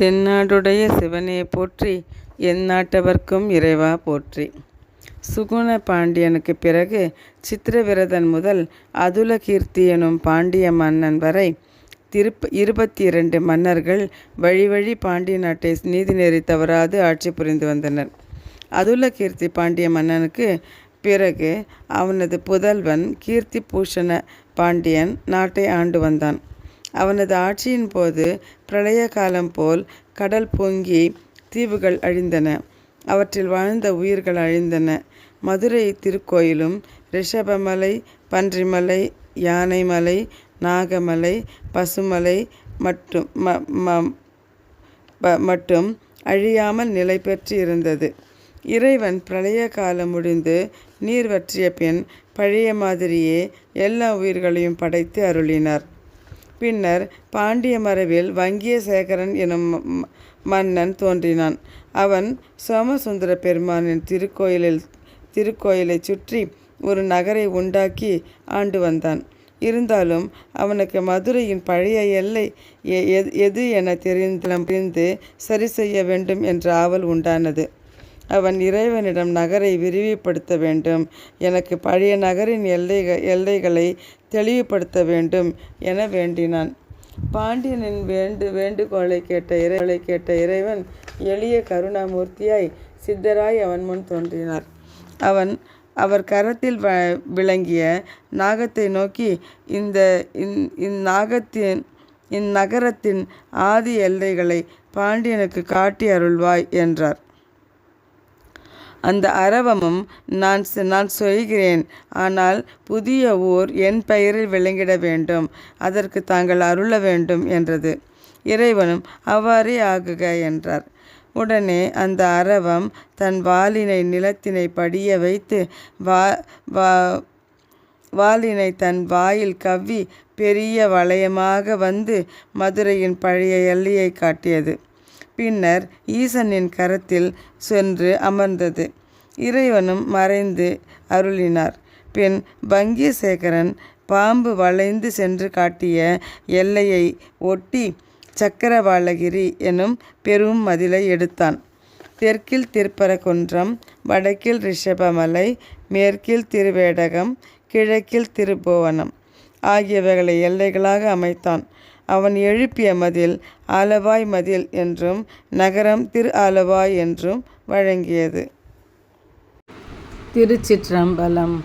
தென்னாடுடைய சிவனே போற்றி எந்நாட்டவர்க்கும் இறைவா போற்றி. சுகுண பாண்டியனுக்கு பிறகு சித்திரவிரதன் முதல் அதுலகீர்த்தி எனும் பாண்டிய மன்னன் வரை திருப்ப இருபத்தி இரண்டு மன்னர்கள் வழி வழி பாண்டிய நாட்டை நீதிநெறி தவறாது ஆட்சி புரிந்து வந்தனர். அதுலகீர்த்தி பாண்டிய மன்னனுக்கு பிறகு அவனது புதல்வன் கீர்த்தி பூஷண பாண்டியன் நாட்டை ஆண்டு வந்தான். அவனது ஆட்சியின் போது பிரளய காலம் போல் கடல் பொங்கி தீவுகள் அழிந்தன. அவற்றில் வாழ்ந்த உயிர்கள் அழிந்தன. மதுரை திருக்கோயிலும் ரிஷபமலை பன்றிமலை யானைமலை நாகமலை பசுமலை மற்றும் ம- மட்டும் அழியாமல் நிலை பெற்று இருந்தது. இறைவன் பிரளய காலம் முடிந்து நீர் வற்றிய பின் பழைய மாதிரியே எல்லா உயிர்களையும் படைத்து அருளினார். பின்னர் பாண்டிய மரபில் வங்கிய சேகரன் எனும் மன்னன் தோன்றினான். அவன் சோமசுந்தர பெருமானின் திருக்கோயிலில் திருக்கோயிலைச் சுற்றி ஒரு நகரை உண்டாக்கி ஆண்டு வந்தான். இருந்தாலும் அவனுக்கு மதுரையின் பழைய எல்லை எ- எது- எது என தெரிந்து சரி செய்ய வேண்டும் என்ற ஆவல் உண்டானது. அவன் இறைவனிடம் நகரை விரிவுபடுத்த வேண்டும். எனக்கு பழைய நகரின் எல்லைகள் எல்லைகளை தெளிவுபடுத்த வேண்டும் என வேண்டினான். பாண்டியனின் வேண்டு வேண்டுகோளை கேட்ட இறைவனை கேட்ட இறைவன் எளிய கருணாமூர்த்தியாய் சித்தராய் அவன் முன் தோன்றினார். அவன் அவர் கரத்தில் வ விளங்கிய நாகத்தை நோக்கி இந்த இந்- இந்நாகத்தின் இந்நகரத்தின் ஆதி எல்லைகளை பாண்டியனுக்கு காட்டி அருள்வாய் என்றார். அந்த அரவமும் நான் செ- நான் சொல்கிறேன். ஆனால் புதிய ஊர் என் பெயரில் விளங்கிட வேண்டும். அதற்கு தாங்கள் அருள வேண்டும் என்றது. இறைவனும் அவ்வாறே ஆகுக என்றார். உடனே அந்த அரவம் தன் வாளினை நிலத்தினை படிய வைத்து வா வா வாளினை தன் வாயில் கவ்வி பெரிய வளையமாக வந்து மதுரையின் பழைய எல்லையை காட்டியது. பின்னர் ஈசனின் கரத்தில் சென்று அமர்ந்தது. இறைவனும் மறைந்து அருளினார். பின் பங்கியசேகரன் பாம்பு வளைந்து சென்று காட்டிய எல்லையை ஒட்டி சக்கரவாளகிரி எனும் பெரும் மதிலை எடுத்தான். தெற்கில் திருப்பரங்குன்றம் வடக்கில் ரிஷபமலை மேற்கில் திருவேடகம் கிழக்கில் திருபுவனம் ஆகியவைகளை எல்லைகளாக அமைத்தான். அவன் எழுப்பிய மதில் ஆலவாய் மதில் என்றும் நகரம் திரு ஆலவாய் என்றும் வழங்கியது. திருச்சிற்றம்பலம்.